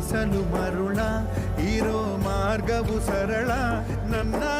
దిశలు మరుళ ఈరో మార్గవు సరళ నన్నా